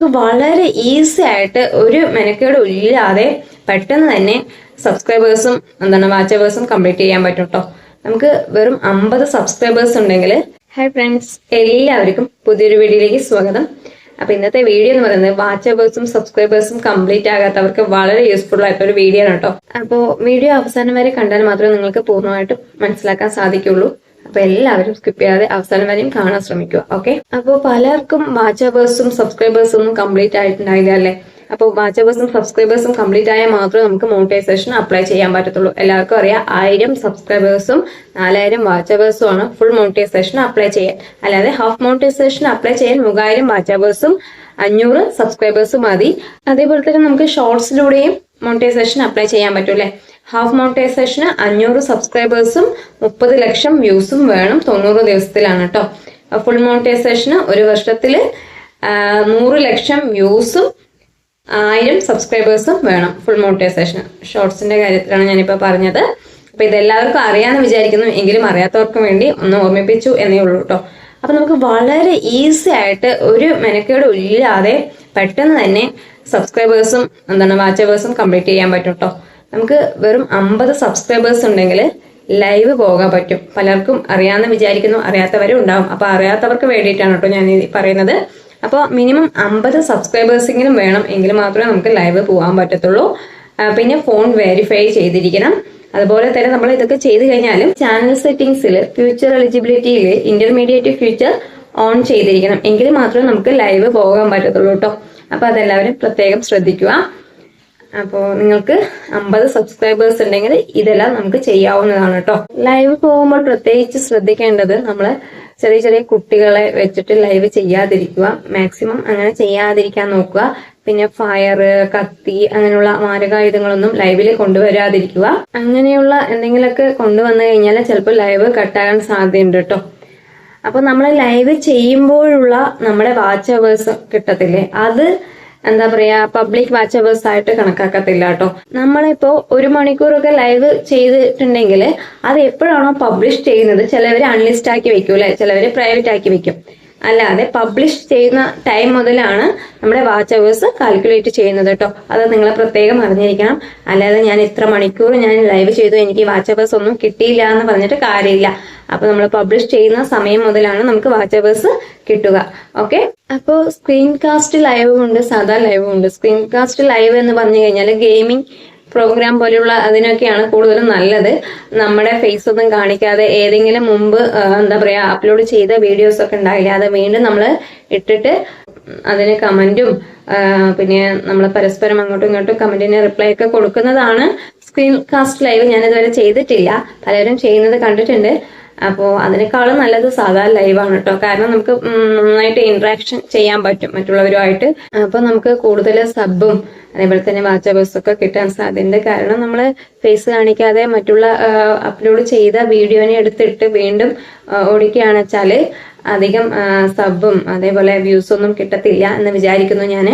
വളരെ ഈസി ആയിട്ട് ഒരു മെനക്കേടും ഇല്ലാതെ പെട്ടെന്ന് തന്നെ സബ്സ്ക്രൈബേഴ്സും എന്താണ് വാച്ചവേഴ്സും കംപ്ലീറ്റ് ചെയ്യാൻ പറ്റും കേട്ടോ നമുക്ക് വെറും അമ്പത് സബ്സ്ക്രൈബേഴ്സ് ഉണ്ടെങ്കിൽ ഹായ് ഫ്രണ്ട്സ് എല്ലാവർക്കും പുതിയൊരു വീഡിയോയിലേക്ക് സ്വാഗതം. അപ്പൊ ഇന്നത്തെ വീഡിയോ എന്ന് പറയുന്നത് വാച്ചവേഴ്സും സബ്സ്ക്രൈബേഴ്സും കംപ്ലീറ്റ് ആകാത്തവർക്ക് വളരെ യൂസ്ഫുൾ ആയിട്ടൊരു വീഡിയോ ആണ് കേട്ടോ അപ്പോൾ വീഡിയോ അവസാനം വരെ കണ്ടാൽ മാത്രമേ നിങ്ങൾക്ക് പൂർണമായിട്ടും മനസ്സിലാക്കാൻ സാധിക്കുള്ളൂ. അപ്പൊ എല്ലാവരും സ്കിപ്പ് ചെയ്യാതെ അവസാനം വരെയും കാണാൻ ശ്രമിക്കുക ഓക്കെ അപ്പോൾ പലർക്കും വാച്ചവേഴ്സും സബ്സ്ക്രൈബേഴ്സും കംപ്ലീറ്റ് ആയിട്ടുണ്ടായില്ല അല്ലേ? അപ്പോൾ വാച്ചവേഴ്സും സബ്സ്ക്രൈബേഴ്സും കംപ്ലീറ്റ് ആയാൽ മാത്രമേ നമുക്ക് മോണിറ്റൈസേഷൻ അപ്ലൈ ചെയ്യാൻ പറ്റത്തുള്ളൂ. എല്ലാവർക്കും അറിയാം ആയിരം സബ്സ്ക്രൈബേഴ്സും നാലായിരം വാച്ചവേഴ്സും ആണ് ഫുൾ മോണിറ്റൈസേഷൻ അപ്ലൈ ചെയ്യാൻ. അല്ലാതെ ഹാഫ് മോണിറ്റൈസേഷൻ അപ്ലൈ ചെയ്യാൻ മൂവായിരം വാച്ചവേഴ്സും അഞ്ഞൂറ് സബ്സ്ക്രൈബേഴ്സും മതി. അതേപോലെ തന്നെ നമുക്ക് ഷോർട്സിലൂടെയും മോണിറ്റൈസേഷൻ അപ്ലൈ ചെയ്യാൻ പറ്റും അല്ലേ? ഹാഫ് മോണിറ്റൈസേഷന് അഞ്ഞൂറ് സബ്സ്ക്രൈബേഴ്സും മുപ്പത് ലക്ഷം വ്യൂസും വേണം തൊണ്ണൂറ് ദിവസത്തിലാണ് കേട്ടോ ഫുൾ മോണിറ്റൈസേഷന് ഒരു വർഷത്തിൽ നൂറ് ലക്ഷം വ്യൂസും ആയിരം സബ്സ്ക്രൈബേഴ്സും വേണം ഫുൾ മോണിറ്റൈസേഷൻ ഷോർട്സിന്റെ കാര്യത്തിലാണ് ഞാനിപ്പോൾ പറഞ്ഞത്. അപ്പൊ ഇതെല്ലാവർക്കും അറിയാമെന്ന് വിചാരിക്കുന്നു. എങ്കിലും അറിയാത്തവർക്ക് വേണ്ടി ഒന്ന് ഓർമ്മിപ്പിച്ചു എന്നേ ഉള്ളൂ കേട്ടോ അപ്പൊ നമുക്ക് വളരെ ഈസി ആയിട്ട് ഒരു മെനക്കേടും ഇല്ലാതെ പെട്ടെന്ന് തന്നെ സബ്സ്ക്രൈബേഴ്സും എന്താണ് വാച്ചവേഴ്സും കംപ്ലീറ്റ് ചെയ്യാൻ പറ്റും കേട്ടോ നമുക്ക് വെറും അമ്പത് സബ്സ്ക്രൈബേഴ്സ് ഉണ്ടെങ്കിൽ ലൈവ് പോകാൻ പറ്റും. പലർക്കും അറിയാമെന്ന് വിചാരിക്കുന്നു. അറിയാത്തവരും ഉണ്ടാവും. അപ്പൊ അറിയാത്തവർക്ക് വേണ്ടിയിട്ടാണ് കേട്ടോ ഞാൻ പറയുന്നത്. അപ്പോൾ മിനിമം അമ്പത് സബ്സ്ക്രൈബേഴ്സെങ്കിലും വേണം എങ്കിൽ മാത്രമേ നമുക്ക് ലൈവ് പോകാൻ പറ്റത്തുള്ളൂ. പിന്നെ ഫോൺ വെരിഫൈ ചെയ്തിരിക്കണം. അതുപോലെ തന്നെ നമ്മൾ ഇതൊക്കെ ചെയ്ത് കഴിഞ്ഞാലും ചാനൽ സെറ്റിംഗ്സിൽ ഫ്യൂച്ചർ എലിജിബിലിറ്റിയിൽ ഇന്റർമീഡിയറ്റ് ഫ്യൂച്ചർ ഓൺ ചെയ്തിരിക്കണം. എങ്കിൽ മാത്രമേ നമുക്ക് ലൈവ് പോകാൻ പറ്റത്തുള്ളൂ കേട്ടോ. അപ്പോൾ അതെല്ലാവരും പ്രത്യേകം ശ്രദ്ധിക്കുക. അപ്പോൾ നിങ്ങൾക്ക് അമ്പത് സബ്സ്ക്രൈബേഴ്സ് ഉണ്ടെങ്കിൽ ഇതെല്ലാം നമുക്ക് ചെയ്യാവുന്നതാണ് കേട്ടോ ലൈവ് പോകുമ്പോൾ പ്രത്യേകിച്ച് ശ്രദ്ധിക്കേണ്ടത് നമ്മൾ ചെറിയ ചെറിയ കുട്ടികളെ വെച്ചിട്ട് ലൈവ് ചെയ്യാതിരിക്കുക. മാക്സിമം അങ്ങനെ ചെയ്യാതിരിക്കാൻ നോക്കുക. പിന്നെ ഫയർ കത്തി അങ്ങനെയുള്ള മാരകായുധങ്ങളൊന്നും ലൈവിൽ കൊണ്ടുവരാതിരിക്കുക. അങ്ങനെയുള്ള എന്തെങ്കിലുമൊക്കെ കൊണ്ടുവന്നു കഴിഞ്ഞാൽ ചിലപ്പോൾ ലൈവ് കട്ടാകാൻ സാധ്യതയുണ്ട് കേട്ടോ അപ്പോൾ നമ്മൾ ലൈവ് ചെയ്യുമ്പോഴുള്ള നമ്മുടെ വാച്ച് അവേഴ്സ് കിട്ടത്തില്ലേ? അത് എന്താ പറയാ പബ്ലിക് വാച്ച് അവേഴ്സ് ആയിട്ട് കണക്കാക്കത്തില്ല കേട്ടോ. നമ്മളിപ്പോ ഒരു മണിക്കൂറൊക്കെ ലൈവ് ചെയ്തിട്ടുണ്ടെങ്കിൽ അത് എപ്പോഴാണോ പബ്ലിഷ് ചെയ്യുന്നത് ചിലവര് അൺലിസ്റ്റ് ആക്കി വെക്കും അല്ലെ? ചിലവർ പ്രൈവറ്റ് ആക്കി വെക്കും. അല്ലാതെ പബ്ലിഷ് ചെയ്യുന്ന ടൈം മുതലാണ് നമ്മുടെ വാച്ച് അവേഴ്സ് കാൽക്കുലേറ്റ് ചെയ്യുന്നത് കേട്ടോ അത് നിങ്ങൾ പ്രത്യേകം അറിഞ്ഞിരിക്കണം. അല്ലാതെ ഞാൻ ഇത്ര മണിക്കൂർ ഞാൻ ലൈവ് ചെയ്തു എനിക്ക് വാച്ച് അവേഴ്സ് ഒന്നും കിട്ടിയില്ല എന്ന് പറഞ്ഞിട്ട് കാര്യമില്ല. അപ്പൊ നമ്മൾ പബ്ലിഷ് ചെയ്യുന്ന സമയം മുതലാണ് നമുക്ക് വാച്ച് അവേഴ്സ് കിട്ടുക. ഓക്കെ അപ്പോൾ സ്ക്രീൻ കാസ്റ്റ് ലൈവും ഉണ്ട് സാധാ ലൈവും ഉണ്ട്. സ്ക്രീൻ കാസ്റ്റ് ലൈവ് എന്ന് പറഞ്ഞു കഴിഞ്ഞാൽ ഗെയിമിംഗ് പ്രോഗ്രാം പോലെയുള്ള അതിനൊക്കെയാണ് കൂടുതലും നല്ലത്. നമ്മുടെ ഫേസ് ഒന്നും കാണിക്കാതെ ഏതെങ്കിലും മുമ്പ് എന്താ പറയാ അപ്ലോഡ് ചെയ്ത വീഡിയോസ് ഒക്കെ ഉണ്ടായില്ല അത് വീണ്ടും നമ്മൾ ഇട്ടിട്ട് അതിന് കമന്റും പിന്നെ നമ്മൾ പരസ്പരം അങ്ങോട്ടും ഇങ്ങോട്ടും കമന്റിന് റിപ്ലൈ ഒക്കെ കൊടുക്കുന്നതാണ്. സ്ക്രീൻ കാസ്റ്റ് ലൈവ് ഞാൻ ഇതുവരെ ചെയ്തിട്ടില്ല. പലരും ചെയ്യുന്നത് കണ്ടിട്ടുണ്ട്. അപ്പോൾ അതിനേക്കാളും നല്ലത് സാധാ ലൈവാണ് കേട്ടോ കാരണം നമുക്ക് നന്നായിട്ട് ഇന്ററാക്ഷൻ ചെയ്യാൻ പറ്റും മറ്റുള്ളവരുമായിട്ട്. അപ്പോൾ നമുക്ക് കൂടുതൽ സബും അതേപോലെ തന്നെ വാച്ചബേഴ്സ് ഒക്കെ കിട്ടാൻ സാധ്യതയുണ്ട്. കാരണം നമ്മൾ ഫേസ് കാണിക്കാതെ മറ്റുള്ള അപ്ലോഡ് ചെയ്ത വീഡിയോനെ എടുത്തിട്ട് വീണ്ടും ഓടിക്കുകയാണെന്ന് വെച്ചാൽ അധികം സബും അതേപോലെ വ്യൂസ് ഒന്നും കിട്ടത്തില്ല എന്ന് വിചാരിക്കുന്നു ഞാൻ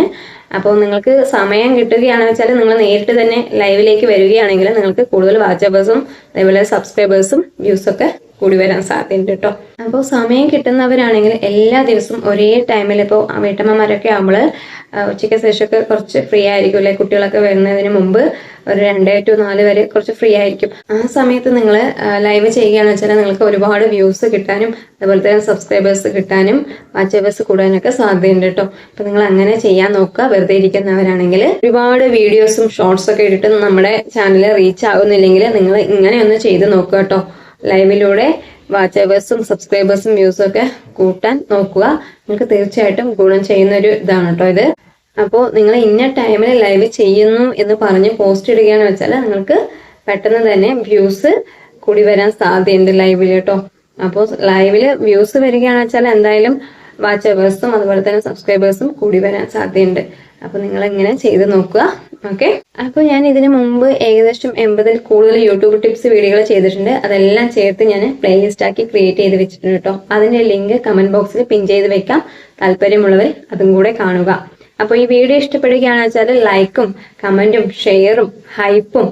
അപ്പോൾ നിങ്ങൾക്ക് സമയം കിട്ടുകയാണെന്ന് വെച്ചാൽ നിങ്ങൾ നേരിട്ട് തന്നെ ലൈവിലേക്ക് വരികയാണെങ്കിൽ നിങ്ങൾക്ക് കൂടുതൽ വാച്ചബേഴ്സും അതേപോലെ സബ്സ്ക്രൈബേഴ്സും വ്യൂസ് ഒക്കെ കൂടി വരാൻ സാധ്യതയുണ്ട് കേട്ടോ അപ്പോൾ സമയം കിട്ടുന്നവരാണെങ്കിൽ എല്ലാ ദിവസവും ഒരേ ടൈമിൽ ഇപ്പോൾ വീട്ടമ്മമാരൊക്കെ ആകുമ്പോൾ ഉച്ചയ്ക്ക് ശേഷമൊക്കെ കുറച്ച് ഫ്രീ ആയിരിക്കും അല്ലെ? കുട്ടികളൊക്കെ വരുന്നതിന് മുമ്പ് ഒരു രണ്ടേ ടു നാല് വരെ കുറച്ച് ഫ്രീ ആയിരിക്കും. ആ സമയത്ത് നിങ്ങൾ ലൈവ് ചെയ്യുകയാണെന്ന് വെച്ചാൽ നിങ്ങൾക്ക് ഒരുപാട് വ്യൂസ് കിട്ടാനും അതുപോലെ തന്നെ സബ്സ്ക്രൈബേഴ്സ് കിട്ടാനും വാച്ചേഴ്സ് കൂടാനൊക്കെ സാധ്യതയുണ്ട് കേട്ടോ അപ്പം നിങ്ങൾ അങ്ങനെ ചെയ്യാൻ നോക്കുക. വെറുതെ ഇരിക്കുന്നവരാണെങ്കിൽ ഒരുപാട് വീഡിയോസും ഷോർട്സും ഒക്കെ ഇട്ടിട്ട് നമ്മുടെ ചാനൽ റീച്ച് ആകുന്നില്ലെങ്കിൽ നിങ്ങൾ ഇങ്ങനെ ഒന്ന് ചെയ്ത് നോക്കുക കേട്ടോ ലൈവിലൂടെ വാച്ചേഴ്സും സബ്സ്ക്രൈബേഴ്സും വ്യൂസും ഒക്കെ കൂട്ടാൻ നോക്കുക. നിങ്ങൾക്ക് തീർച്ചയായിട്ടും ഗുണം ചെയ്യുന്ന ഒരു ഇതാണ് കേട്ടോ ഇത്. അപ്പോൾ നിങ്ങൾ ഇന്ന ടൈമിൽ ലൈവ് ചെയ്യുന്നു എന്ന് പറഞ്ഞ് പോസ്റ്റ് ഇടുകയാണെന്ന് വെച്ചാൽ നിങ്ങൾക്ക് പെട്ടെന്ന് തന്നെ വ്യൂസ് കൂടി വരാൻ സാധ്യതയുണ്ട് ലൈവിൽ കേട്ടോ അപ്പോൾ ലൈവിൽ വ്യൂസ് വരികയാണെന്ന് വെച്ചാൽ എന്തായാലും വാച്ചേഴ്സും അതുപോലെ തന്നെ സബ്സ്ക്രൈബേഴ്സും കൂടി വരാൻ സാധ്യതയുണ്ട്. അപ്പൊ നിങ്ങൾ ഇങ്ങനെ ചെയ്ത് നോക്കുക. ഓക്കെ അപ്പൊ ഞാൻ ഇതിനു മുമ്പ് ഏകദേശം എൺപതിൽ കൂടുതൽ യൂട്യൂബ് ടിപ്സ് വീഡിയോകൾ ചെയ്തിട്ടുണ്ട്. അതെല്ലാം ചേർത്ത് ഞാൻ പ്ലേലിസ്റ്റ് ആക്കി ക്രിയേറ്റ് ചെയ്ത് വെച്ചിട്ടുണ്ട് കേട്ടോ അതിന്റെ ലിങ്ക് കമന്റ് ബോക്സിൽ പിൻ ചെയ്ത് വെക്കാം. താല്പര്യമുള്ളവർ അതും കൂടെ കാണുക. അപ്പോൾ ഈ വീഡിയോ ഇഷ്ടപ്പെടുകയാണെന്ന് വെച്ചാൽ ലൈക്കും കമന്റും ഷെയറും ഹൈപ്പും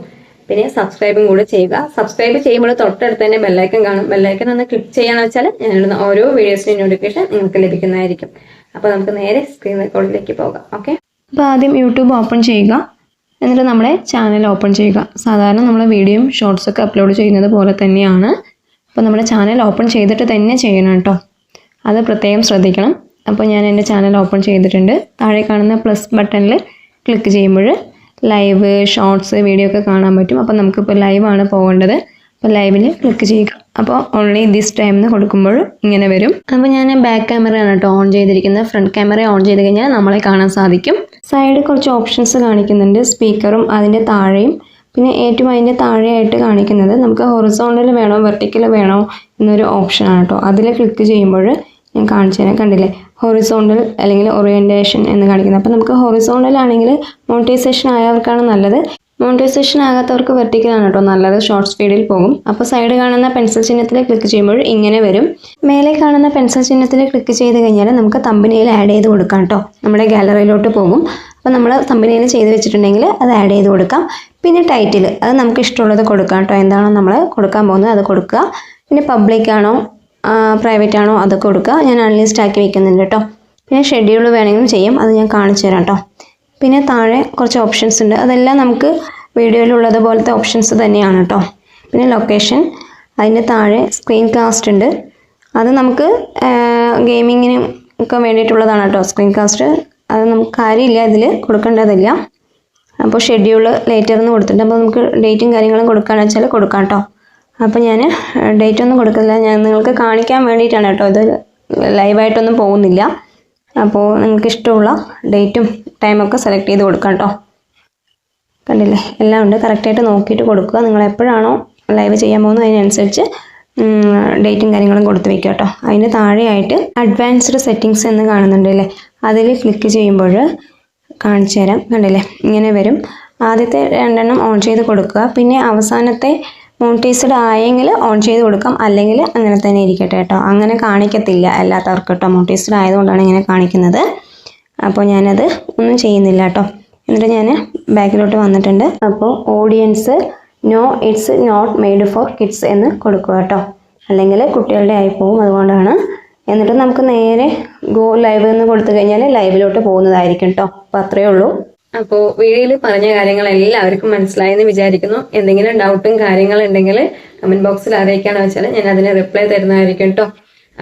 പിന്നെ സബ്സ്ക്രൈബും കൂടെ ചെയ്യുക. സബ്സ്ക്രൈബ് ചെയ്യുമ്പോൾ തൊട്ടടുത്ത് തന്നെ ബെല്ലൈക്കൻ കാണും. ബെല്ലൈക്കൻ ഒന്ന് ക്ലിക്ക് ചെയ്യാന്ന് വെച്ചാൽ ഞാനിടുന്ന ഓരോ വീഡിയോസിന്റെ നോട്ടിഫിക്കേഷൻ നിങ്ങൾക്ക് ലഭിക്കുന്നതായിരിക്കും. അപ്പോൾ നമുക്ക് നേരെ സ്ക്രീൻ റെക്കോർഡിലേക്ക് പോകാം. ഓക്കെ അപ്പോൾ ആദ്യം യൂട്യൂബ് ഓപ്പൺ ചെയ്യുക. എന്നിട്ട് നമ്മുടെ ചാനൽ ഓപ്പൺ ചെയ്യുക. സാധാരണ നമ്മൾ വീഡിയോയും ഷോർട്സൊക്കെ അപ്ലോഡ് ചെയ്യുന്നത് പോലെ തന്നെയാണ്. അപ്പോൾ നമ്മുടെ ചാനൽ ഓപ്പൺ ചെയ്തിട്ട് തന്നെ ചെയ്യണം കേട്ടോ. അത് പ്രത്യേകം ശ്രദ്ധിക്കണം. അപ്പോൾ ഞാൻ എന്റെ ചാനൽ ഓപ്പൺ ചെയ്തിട്ടുണ്ട്. താഴെ കാണുന്ന പ്ലസ് ബട്ടണിൽ ക്ലിക്ക് ചെയ്യുമ്പോൾ ലൈവ് ഷോർട്സ് വീഡിയോ ഒക്കെ കാണാൻ പറ്റും. അപ്പോൾ നമുക്കിപ്പോൾ ലൈവാണ് പോകേണ്ടത്. അപ്പോൾ ലൈവിൽ ക്ലിക്ക് ചെയ്യുക. അപ്പോൾ ഓൺലി ദിസ് ടൈം എന്ന് കൊടുക്കുമ്പോൾ ഇങ്ങനെ വരും. അപ്പോൾ ഞാൻ ബാക്ക് ക്യാമറയാണ് കേട്ടോ ഓൺ ചെയ്തിരിക്കുന്നത്. ഫ്രണ്ട് ക്യാമറ ഓൺ ചെയ്ത് കഴിഞ്ഞാൽ നമ്മളെ കാണാൻ സാധിക്കും. സൈഡിൽ കുറച്ച് ഓപ്ഷൻസ് കാണിക്കുന്നുണ്ട്. സ്പീക്കറും അതിന്റെ താഴെയും. പിന്നെ ഏറ്റവും അതിന്റെ താഴെയായിട്ട് കാണിക്കുന്നത് നമുക്ക് ഹൊറിസോണ്ടൽ വേണോ വെർട്ടിക്കൽ വേണോ എന്നൊരു ഓപ്ഷനാണ് കേട്ടോ അതിൽ ക്ലിക്ക് ചെയ്യുമ്പോൾ ഞാൻ കാണിച്ചു തരാം. കണ്ടില്ലേ? ഹൊറിസോണ്ടൽ അല്ലെങ്കിൽ ഓറിയന്റേഷൻ എന്ന് കാണിക്കുന്നത്. അപ്പോൾ നമുക്ക് ഹൊറിസോണ്ടൽ ആണെങ്കിൽ മോണിറ്റൈസേഷൻ ആയവർക്കാണ് നല്ലത്. മോണിറ്റൈസേഷൻ ആകാത്തവർക്ക് വെർട്ടിക്കലാണ് കേട്ടോ. നല്ലത് ഷോർട്ട് സ്പീഡിൽ പോകും. അപ്പോൾ സൈഡ് കാണുന്ന പെൻസിൽ ചിഹ്നത്തിൽ ക്ലിക്ക് ചെയ്യുമ്പോൾ ഇങ്ങനെ വരും. മേലെ കാണുന്ന പെൻസിൽ ചിഹ്നത്തിൽ ക്ലിക്ക് ചെയ്ത് കഴിഞ്ഞാൽ നമുക്ക് തമ്പനിയിൽ ആഡ് ചെയ്ത് കൊടുക്കാം കേട്ടോ. നമ്മുടെ ഗാലറിയിലോട്ട് പോകും. അപ്പോൾ നമ്മൾ തമ്പനിയിൽ ചെയ്ത് വെച്ചിട്ടുണ്ടെങ്കിൽ അത് ആഡ് ചെയ്ത് കൊടുക്കാം. പിന്നെ ടൈറ്റിൽ അത് നമുക്ക് ഇഷ്ടമുള്ളത് കൊടുക്കാം കേട്ടോ. എന്താണോ നമ്മൾ കൊടുക്കാൻ പോകുന്നത് അത് കൊടുക്കുക. പിന്നെ പബ്ലിക് ആണോ പ്രൈവറ്റ് ആണോ അതൊക്കെ കൊടുക്കുക. ഞാൻ അൺലിസ്റ്റ് ആക്കി വെക്കുന്നുണ്ട് കേട്ടോ. പിന്നെ ഷെഡ്യൂൾ വേണമെങ്കിലും ചെയ്യും. അത് ഞാൻ കാണിച്ചു തരാം കേട്ടോ. പിന്നെ താഴെ കുറച്ച് ഓപ്ഷൻസ് ഉണ്ട്. അതെല്ലാം നമുക്ക് വീഡിയോയിലുള്ളത് പോലത്തെ ഓപ്ഷൻസ് തന്നെയാണ് കേട്ടോ പിന്നെ ലൊക്കേഷൻ അതിന്റെ താഴെ സ്ക്രീൻ കാസ്റ്റ് ഉണ്ട്. അത് നമുക്ക് ഗെയിമിങ്ങിനും ഒക്കെ വേണ്ടിയിട്ടുള്ളതാണ് കേട്ടോ സ്ക്രീൻ കാസ്റ്റ് അത് നമുക്ക് കാര്യമില്ല ഇതിൽ കൊടുക്കേണ്ടതില്ല. അപ്പോൾ ഷെഡ്യൂൾ ലേറ്റർ എന്ന് കൊടുത്തിട്ടുണ്ട്. അപ്പോൾ നമുക്ക് ഡേറ്റും കാര്യങ്ങളും കൊടുക്കുകയാണെന്ന് വെച്ചാൽ കൊടുക്കാം കേട്ടോ അപ്പോൾ ഞാൻ ഡേറ്റ് ഒന്നും കൊടുക്കില്ല ഞാൻ നിങ്ങൾക്ക് കാണിക്കാൻ വേണ്ടിയിട്ടാണ് കേട്ടോ ഇത്. ലൈവായിട്ടൊന്നും പോകുന്നില്ല. അപ്പോൾ നിങ്ങൾക്ക് ഇഷ്ടമുള്ള ഡേറ്റും ടൈമൊക്കെ സെലക്ട് ചെയ്ത് കൊടുക്കാം കേട്ടോ. കണ്ടില്ലേ? എല്ലാം ഉണ്ട്. കറക്റ്റായിട്ട് നോക്കിയിട്ട് കൊടുക്കുക. നിങ്ങൾ എപ്പോഴാണോ ലൈവ് ചെയ്യാൻ പോകുന്നത് അതിനനുസരിച്ച് ഡേറ്റും കാര്യങ്ങളും കൊടുത്ത് വെക്കുക കേട്ടോ. അതിന് താഴെയായിട്ട് അഡ്വാൻസ്ഡ് സെറ്റിങ്സ് എന്ന് കാണുന്നുണ്ട് അല്ലേ? അതിൽ ക്ലിക്ക് ചെയ്യുമ്പോൾ കാണിച്ചു തരാം. കണ്ടില്ലേ? ഇങ്ങനെ വരും. ആദ്യത്തെ രണ്ടെണ്ണം ഓൺ ചെയ്ത് കൊടുക്കുക. പിന്നെ അവസാനത്തെ മോണിറ്റൈസ്ഡ് ആയെങ്കിൽ ഓൺ ചെയ്ത് കൊടുക്കാം. അല്ലെങ്കിൽ അങ്ങനെ തന്നെ ഇരിക്കട്ടെ കേട്ടോ. അങ്ങനെ കാണിക്കത്തില്ല അല്ലാത്തവർക്ക് കേട്ടോ. മോണിറ്റൈസ്ഡ് ആയതുകൊണ്ടാണ് ഇങ്ങനെ കാണിക്കുന്നത്. അപ്പോൾ ഞാനത് ഒന്നും ചെയ്യുന്നില്ല കേട്ടോ. എന്നിട്ട് ഞാൻ ബാക്കിലോട്ട് വന്നിട്ടുണ്ട്. അപ്പോൾ audience no it's not made for kids എന്ന് കൊടുക്കുക കേട്ടോ. അല്ലെങ്കിൽ കുട്ടികളുടെ ആയി പോവും അതുകൊണ്ടാണ്. എന്നിട്ട് നമുക്ക് നേരെ ഗോ ലൈവ് എന്ന് കൊടുത്തു കഴിഞ്ഞാൽ ലൈവിലോട്ട് പോകുന്നതായിരിക്കും കേട്ടോ. അപ്പോൾ അത്രയേ ഉള്ളൂ. അപ്പോൾ വീഡിയോയിൽ പറഞ്ഞ കാര്യങ്ങൾ എല്ലാവർക്കും മനസ്സിലായെന്ന് വിചാരിക്കുന്നു. എന്തെങ്കിലും ഡൗട്ടും കാര്യങ്ങളും ഉണ്ടെങ്കിൽ കമന്റ് ബോക്സിൽ അറിയിക്കുകയാണെന്ന് വെച്ചാൽ ഞാൻ അതിന് റിപ്ലൈ തരുന്നതായിരിക്കും കേട്ടോ.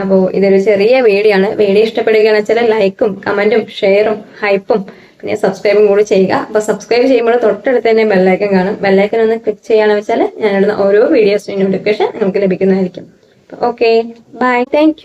അപ്പോൾ ഇതൊരു ചെറിയ വീഡിയോ ആണ് വീഡിയോ ഇഷ്ടപ്പെടുകയാണെന്ന് വെച്ചാൽ ലൈക്കും കമന്റും ഷെയറും ഹൈപ്പും പിന്നെ സബ്സ്ക്രൈബും കൂടി ചെയ്യുക. അപ്പോൾ സബ്സ്ക്രൈബ് ചെയ്യുമ്പോൾ തൊട്ടടുത്ത് തന്നെ ബെല്ലൈക്കൻ കാണും. ബെല്ലൈക്കൻ ഒന്ന് ക്ലിക്ക് ചെയ്യുകയാണെന്ന് വെച്ചാൽ ഞാനിടുന്ന ഓരോ വീഡിയോസിന്റെ നോട്ടിഫിക്കേഷൻ നിങ്ങൾക്ക് ലഭിക്കുന്നതായിരിക്കും. Okay bye thank